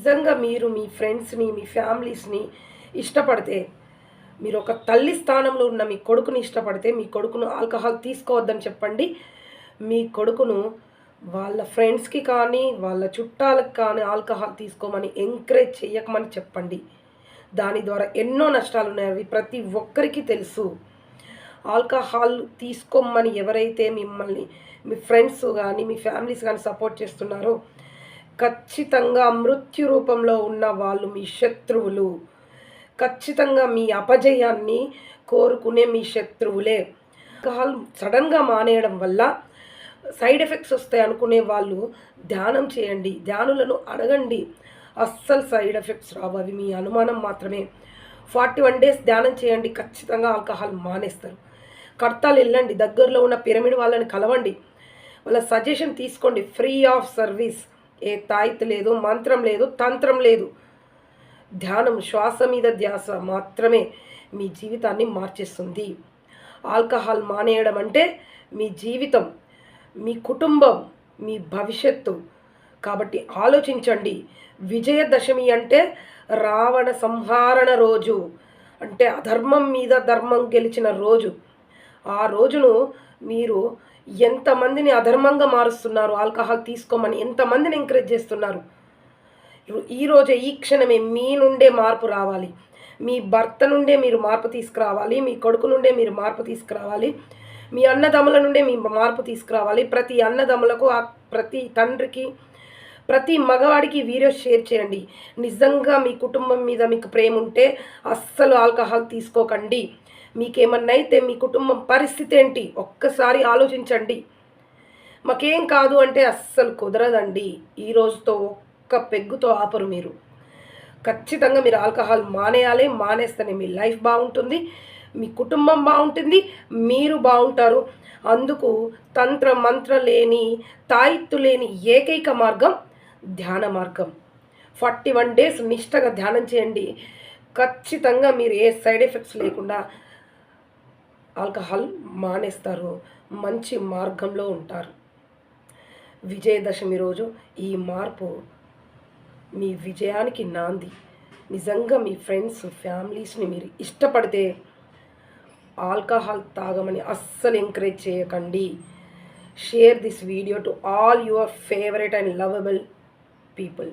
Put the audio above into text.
నిజంగా మీరు మీ ఫ్రెండ్స్ని మీ ఫ్యామిలీస్ని ఇష్టపడితే మీరు ఒక తల్లి స్థానంలో ఉన్న మీ కొడుకుని ఇష్టపడితే మీ కొడుకును ఆల్కహాల్ తీసుకోవద్దని చెప్పండి. మీ కొడుకును వాళ్ళ ఫ్రెండ్స్కి కానీ వాళ్ళ చుట్టాలకు కానీ ఆల్కహాల్ తీసుకోమని ఎంకరేజ్ చేయకమని చెప్పండి. దాని ద్వారా ఎన్నో నష్టాలు ఉన్నాయి అవి ప్రతి ఒక్కరికి తెలుసు. ఆల్కహాల్ తీసుకోమని ఎవరైతే మిమ్మల్ని మీ ఫ్రెండ్స్ కానీ మీ ఫ్యామిలీస్ కానీ సపోర్ట్ చేస్తున్నారో ఖచ్చితంగా మృత్యు రూపంలో ఉన్న వాళ్ళు మీ శత్రువులు. ఖచ్చితంగా మీ అపజయాన్ని కోరుకునే మీ శత్రువులే. ఆల్కహాల్ సడన్గా మానేయడం వల్ల సైడ్ ఎఫెక్ట్స్ వస్తాయి అనుకునే వాళ్ళు ధ్యానం చేయండి ధ్యానులను అడగండి. అస్సలు సైడ్ ఎఫెక్ట్స్ రావు అవి మీ అనుమానం మాత్రమే. ఫార్టీ వన్ డేస్ ధ్యానం చేయండి ఖచ్చితంగా ఆల్కహాల్ మానేస్తారు. కర్తాలు వెళ్ళండి దగ్గరలో ఉన్న పిరమిడ్ వాళ్ళని కలవండి. వాళ్ళ సజెషన్ తీసుకోండి ఫ్రీ ఆఫ్ సర్వీస్. ఏ తాయిత్ లేదు మంత్రం లేదు తంత్రం లేదు. ధ్యానం శ్వాస మీద ధ్యాస మాత్రమే మీ జీవితాన్ని మార్చేస్తుంది. ఆల్కహాల్ మానేయడం అంటే మీ జీవితం మీ కుటుంబం మీ భవిష్యత్తు. కాబట్టి ఆలోచించండి. విజయదశమి అంటే రావణ సంహారణ రోజు. అంటే అధర్మం మీద ధర్మం గెలిచిన రోజు. ఆ రోజును మీరు ఎంతమందిని అధర్మంగా మారుస్తున్నారు? ఆల్కహాల్ తీసుకోమని ఎంతమందిని ఎంకరేజ్ చేస్తున్నారు? ఈ రోజే ఈ క్షణమే మీ నుండే మార్పు రావాలి. మీ భర్త నుండే మీరు మార్పు తీసుకురావాలి. మీ కొడుకు నుండే మీరు మార్పు తీసుకురావాలి. మీ అన్నదమ్ముల నుండే మీ మార్పు తీసుకురావాలి. ప్రతి అన్నదమ్ములకు ఆ ప్రతి తండ్రికి ప్రతి మగవాడికి వీడియో షేర్ చేయండి. నిజంగా మీ కుటుంబం మీద మీకు ప్రేమ ఉంటే అస్సలు ఆల్కహాల్ తీసుకోకండి. మీకేమన్నా అయితే మీ కుటుంబం పరిస్థితి ఏంటి? ఒక్కసారి ఆలోచించండి. మాకేం కాదు అంటే అస్సలు కుదరదండి. ఈ రోజుతో ఒక్క పెగ్గుతో ఆపరు మీరు. ఖచ్చితంగా మీరు ఆల్కహాల్ మానేయాలి మానేస్తేనే మీ లైఫ్ బాగుంటుంది మీ కుటుంబం బాగుంటుంది మీరు బాగుంటారు. అందుకు తంత్ర మంత్ర లేని తాయిత్తు లేని ఏకైక మార్గం ధ్యాన మార్గం. ఫార్టీ వన్ డేస్ నిష్టగా ధ్యానం చేయండి. ఖచ్చితంగా మీరు ఏ సైడ్ ఎఫెక్ట్స్ లేకుండా ఆల్కహాల్ మానేస్తారు. మంచి మార్గంలో ఉంటారు. విజయదశమి రోజు ఈ మార్పు మీ విజయానికి నాంది. నిజంగా మీ ఫ్రెండ్స్ ఫ్యామిలీస్ని మీరు ఇష్టపడితే ఆల్కహాల్ తాగమని అస్సలు ఎంకరేజ్ చేయకండి. Share this video to all your favourite and lovable people